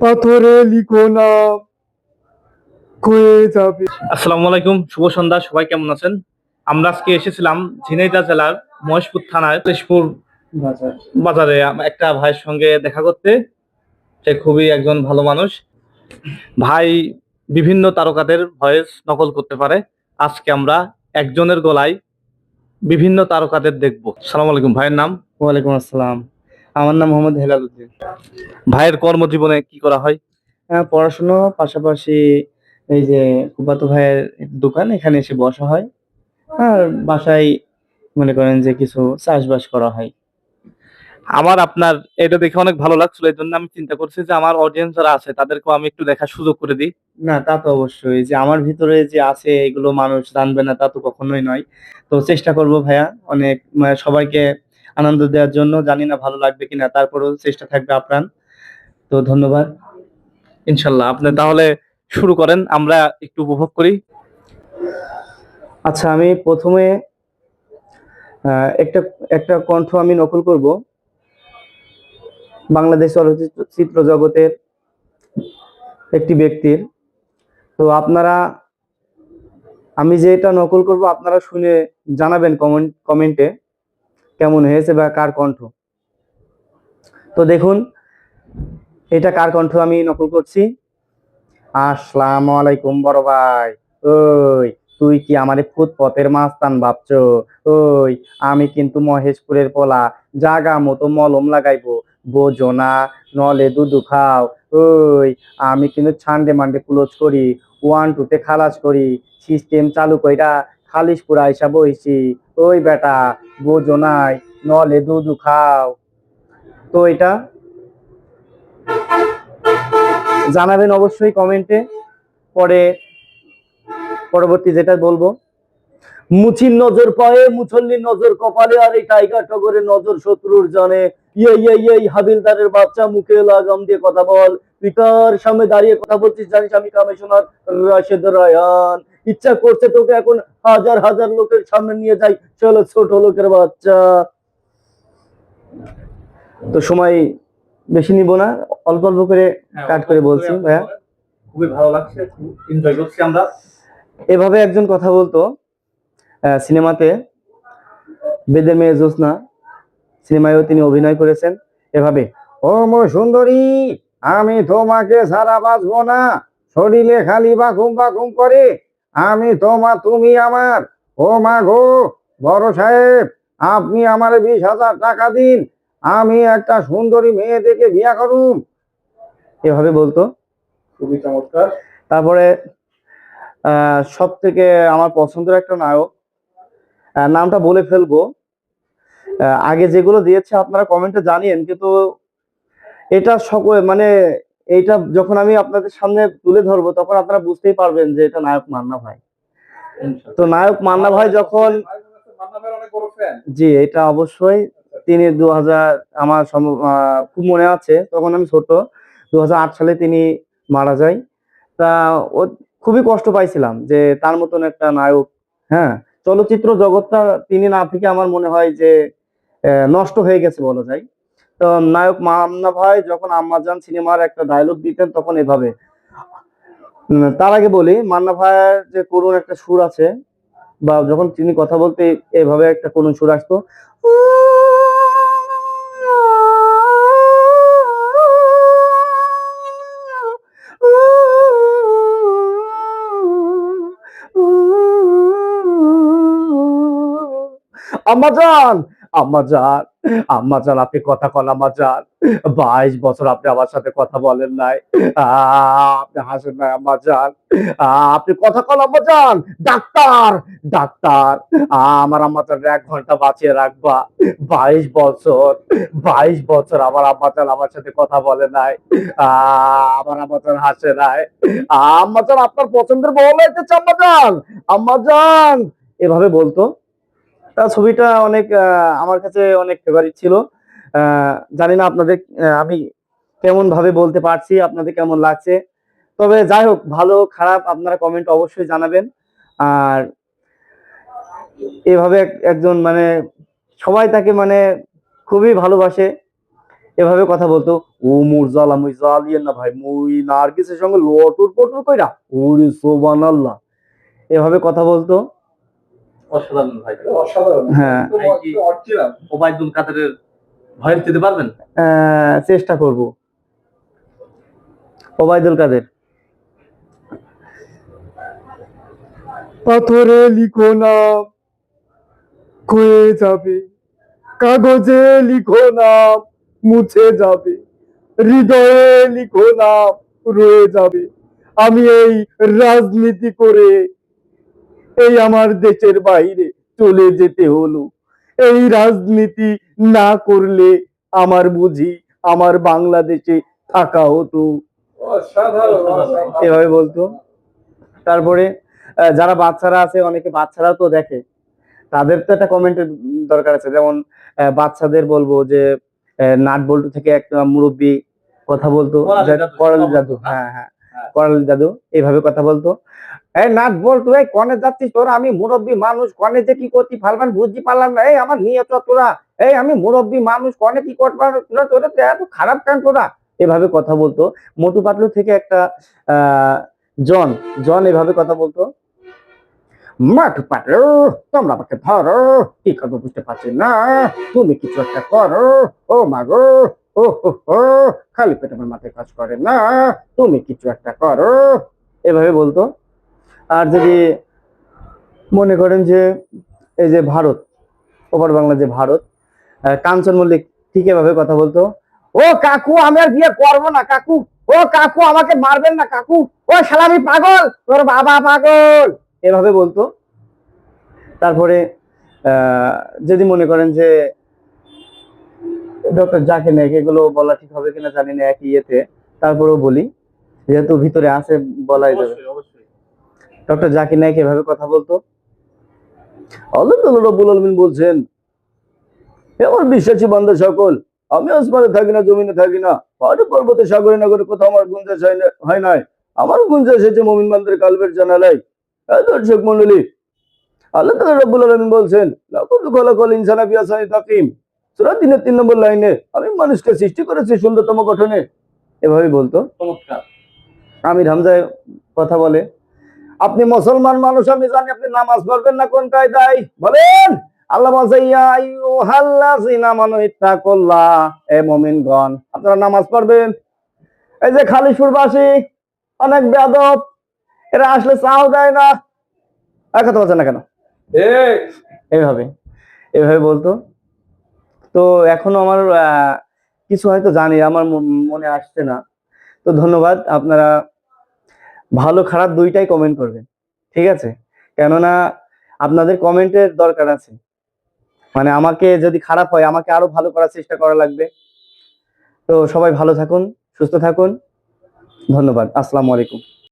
পাথরে লিখো না। কয়ে যাবে। আসসালামু আলাইকুম শুভ সন্ধ্যা সবাই কেমন আছেন? আমরা আজকে এসেছিলাম ঝিনাইদহ জেলার মহেশপুর থানার তেজপুর বাজার। বাজারে। একটা ভাইয়ের সঙ্গে দেখা করতে। সে খুবই একজন ভালো মানুষ। ভাই বিভিন্ন তারকাদের ভয়েস নকল করতে পারে। আজকে আমরা একজনের গলায় বিভিন্ন তারকাদের দেখব। সালাম আলাইকুম ভাইয়ের নাম? ওয়ালাইকুম আসসালাম। আমার নাম মোহাম্মদ হেলাল উদ্দিন। ভাইয়ের কর্মজীবনে কি করা হয়? হ্যাঁ পড়াশুনো পাশাপাশি এই যে ফুফাতো ভাইয়ের দোকান এখানে এসে বসা হয়। আর বাসায় মনে করেন যে কিছু চাষবাস করা হয়। আমার আপনার এটা দেখে অনেক ভালো লাগছিল। এই জন্য আমি চিন্তা করছি যে আমার অডিয়েন্স যারা আছে তাদেরকেও আমি একটু দেখার সুযোগ করে দিই। না তা তো অবশ্যই। যে আমার ভিতরে যে আছে এগুলো মানুষ জানবে না তা তো কখনোই নয়। তো চেষ্টা করব ভাইয়া অনেক মানে সবাইকে আনন্দ দেওয়ার জন্য, জানি না ভালো লাগবে কিনা, তারপরেও চেষ্টা থাকবে আপ্রাণ। তো ধন্যবাদ। ইনশাল্লাহ, আপনি তাহলে শুরু করেন, আমরা একটু উপভোগ করি। আচ্ছা আমি প্রথমে একটা একটা কণ্ঠ আমি নকল করব। বাংলাদেশ চলচ্চিত্র জগতের একটি ব্যক্তির। তো আপনারা, আমি যে এটা নকল করব, আপনারা শুনে জানাবেন কমেন্ট কমেন্টে কেমন হয়েছে বা কার কণ্ঠ? তো দেখুন, এটা কার কণ্ঠ আমি নকল করছি? আসসালামু আলাইকুম বড় ভাই। ওই, তুই কি আমারে ফুট পথের মাস্তান ভাবছ? ওই, আমি কিন্তু মহেশপুরের পোলা, জাগা মতো মলম লাগাইবো। বোঝো না, নলে দুধু খাও। ওই, আমি কিন্তু ছান্ডে মান্ডে ক্লোজ করি ওয়ান টুতে খালাস করি সিস্টেম চালু কইরা খালিশ পুরা আইসা বইছি। ওই বেটা বোঝো নাই, নলে দুধু খাও। তো এটা জানাবেন অবশ্যই কমেন্টে। পরে পরবর্তী যেটা বলব মুচির নজর পায়ে, মুছল্লির নজর কপালে, আর এই টাইগার টগরের নজর শত্রুর জানে। ইয়ে ইয়ে ইয়ে হাবিলদারের বাচ্চা মুখে লাগাম দিয়ে কথা বল। তুই কার সামনে দাঁড়িয়ে কথা বলছিস জানিস আমি কমিশনার রাশেদ রায়ান। ইচ্ছা করছে তোকে এখন হাজার হাজার লোকের সামনে নিয়ে যাই চলো ছোট লোকের বাচ্চা। তো সময় বেশি নিব না অল্প অল্প করে কাট করে বলছি ভাইয়া। খুবই ভালো লাগছে এনজয় করছি আমরা। এভাবে একজন কথা বলতো আহ, সিনেমাতে বেদের মেয়ে জ্যোৎস্না সিনেমায়ও তিনি অভিনয় করেছেন এভাবে। ও সুন্দরী! আমি তোমাকে সারা বাঁচবো না। শরীরে খালি বাকুম বাকুম করে। আমি তোমা তুমি আমার। ও মা গো বড় সাহেব আপনি আমার বিশ হাজার টাকা দিন। আমি একটা সুন্দরী মেয়ে দেখে বিয়া করুম। এভাবে বলতো? খুবই চমৎকার। তারপরে সব থেকে আমার পছন্দের একটা নায়ক। নামটা বলে ফেলব। আগে যেগুলো দিয়েছে আপনারা কমেন্টে জানিয়েন কিন্তু এটা সকল মানে এইটা যখন আমি আপনাদের সামনে তুলে ধরবো তখন আপনারা বুঝতেই পারবেন যে এটা নায়ক মান্না ভাই। তো নায়ক মান্না ভাই যখন জি এটা অবশ্যই। তিনি দু হাজার আমার খুব মনে আছে তখন আমি ছোট। দু হাজার আট সালে তিনি মারা যায়। তা ও খুবই কষ্ট পাইছিলাম যে তার মতন একটা নায়ক হ্যাঁ। চলচ্চিত্র জগৎটা তিনি না থেকে আমার মনে হয় যে আহ, নষ্ট হয়ে গেছে বলা যায়। তো নায়ক মান্না ভাই যখন আম্মাজান সিনেমার একটা ডায়লগ দিতেন তখন এভাবে। তার আগে বলি মান্না ভাইয়ের যে করুণ একটা সুর আছে, বা যখন তিনি কথা বলতে এভাবে একটা করুণ সুর আসতো আম্মাজান আম্মাজান আম্মাজান আপনি কথা কন আম্মাজান বাইশ বছর আপনি আমার সাথে কথা বলেন নাই। আপনি হাসেন নাই আম্মাজান আহ, আপনি কথা কন আম্মাজান ডাক্তার ডাক্তার আমার আম্মাজান এক ঘণ্টা বাঁচিয়ে রাখবা। বাইশ বছর বাইশ বছর আমার আম্মাজান আমার সাথে কথা বলে নাই। আমার আম্মাজান হাসে নাই। আম্মা আম্মাজান আপনার পছন্দের বউ লাগতেছে আম্মাজান আম্মাজান এভাবে বলতো? তা ছবিটা অনেক আমার কাছে অনেক ফেভারিট ছিল। জানি না আপনাদের আমি কেমন ভাবে বলতে পারছি, আপনাদের কেমন লাগছে। তবে যাই হোক, ভালো খারাপ, আপনারা কমেন্ট অবশ্যই জানাবেন। আর এভাবে একজন মানে সবাই তাকে মানে খুবই ভালোবাসে, এভাবে কথা বলতো, ও মোর জ্বালা মুই জ্বালিয়েন না ভাই, মুই নার্গিসের সঙ্গে লটুর পটুর কইরা, ওরে সোবান আল্লাহ। এভাবে কথা বলতো। অসাধারণ ভাই। অসাধারণ। হ্যাঁ। ওবায়দুল কাদেরের ভয়েস দিতে পারবেন? চেষ্টা করব। ওবায়দুল কাদের। পাথরে লিখো না ক্ষয়ে যাবে। কাগজে লিখো না মুছে যাবে। হৃদয়ে লিখো না রয়ে যাবে। আমি এই রাজনীতি করে এই আমার দেশের বাইরে চলে যেতে হলো। এই রাজনীতি না করলে আমার বুঝি আমার বাংলাদেশে থাকা হতো। এভাবে বলতো। তারপরে যারা বাচ্চারা আছে অনেকে বাচ্চারাও তো দেখে। তাদের তো একটা কমেন্টের দরকার আছে। যেমন বাচ্চাদের বলব যে নাট বল্টু থেকে একটা মুরব্বী কথা বলতো। করালি জাদু, হ্যাঁ হ্যাঁ। করালি জাদু এইভাবে কথা বলতো। এই নাট বল্টু এই কনে যাচ্ছিস তোরা? আমি মুরব্বী মানুষ, কনে যে কি করতি ফালবান বুঝতে পারলাম না। এই আমার নিয়ে তোরা। এই আমি মুরব্বী মানুষ, কনে কি করতে তোরা? তোরা এত খারাপ কেন তোরা? এভাবে কথা বলতো। মোটু পাতলু থেকে একটা জন জন এভাবে কথা বলতো। মাটু পাতলু, তোমরা আমাকে ধরো। কি করব বুঝতে পারছি না। তুমি কিছু একটা করো। ও মাগো ও হো খালি পেটে আমার মাথায় কাজ করে না, তুমি কিছু একটা করো। এভাবে বলতো। আর যদি মনে করেন যে এই যে ভারত, ওপার বাংলা যে ভারত কাঞ্চন মল্লিক ঠিক এভাবে কথা বলতো, ও কাকু, আমি আর বিয়ে করব না, কাকু। ও কাকু, আমাকে মারবেন না, কাকু। ও শালা, আমি পাগল, তোর বাবা পাগল। এভাবে বলতো। তারপরে যদি মনে করেন যে ডক্টর যাকে নেক এগুলো বলা ঠিক হবে কিনা জানি না একই ইয়েতে। তারপরেও বলি যেহেতু ভিতরে আছে বলাই যাবে। ডক্টর জাকির নায়ক এভাবে কথা বলতো। আল্লাহ তাআলা রব্বুল আলামিন বলছেন হে আমার বিশ্বাসী বান্দা সকল আমি আসমানে থাকি না জমিনে থাকি না পাহাড়ে পর্বতে সাগরে নগরে কোথাও আমার গুঞ্জাস হয় না- হয় নাই। আমার গুঞ্জাস এসেছে মমিন বান্দার কালবের জানালাই দর্শক মন্ডলী আল্লাহ তাআলা রব্বুল আলামিন বলছেন লাকুল খলাকাল ইনসানা আহসানি তাকিম। সূরা তিনের তিন নম্বর লাইনে আমি মানুষকে সৃষ্টি করেছি সুন্দরতম গঠনে। এভাবে বলতো। আমির হামজায় কথা বলে আপনি মুসলমান মানুষ আমি জানি আপনি নামাজ পড়বেন না কোন কায়দায়। বলেন আল্লাহ আপনারা নামাজ পড়বেন? এই যে খালিশপুরবাসী অনেক বেয়াদব এরা আসলে চাও দেয় না। কথা বলছে না কেন? এইভাবে এভাবে বলতো। তো এখনও আমার কিছু হয়তো জানি, আমার মন- আসছে না। তো ধন্যবাদ, আপনারা ভালো খারাপ দুইটাই কমেন্ট করবেন, ঠিক আছে? কেননা আপনাদের কমেন্টের দরকার আছে। মানে আমাকে যদি খারাপ হয়, আমাকে আরও ভালো করার চেষ্টা করা লাগবে। তো সবাই ভালো থাকুন, সুস্থ থাকুন। ধন্যবাদ, আসসালামু আলাইকুম।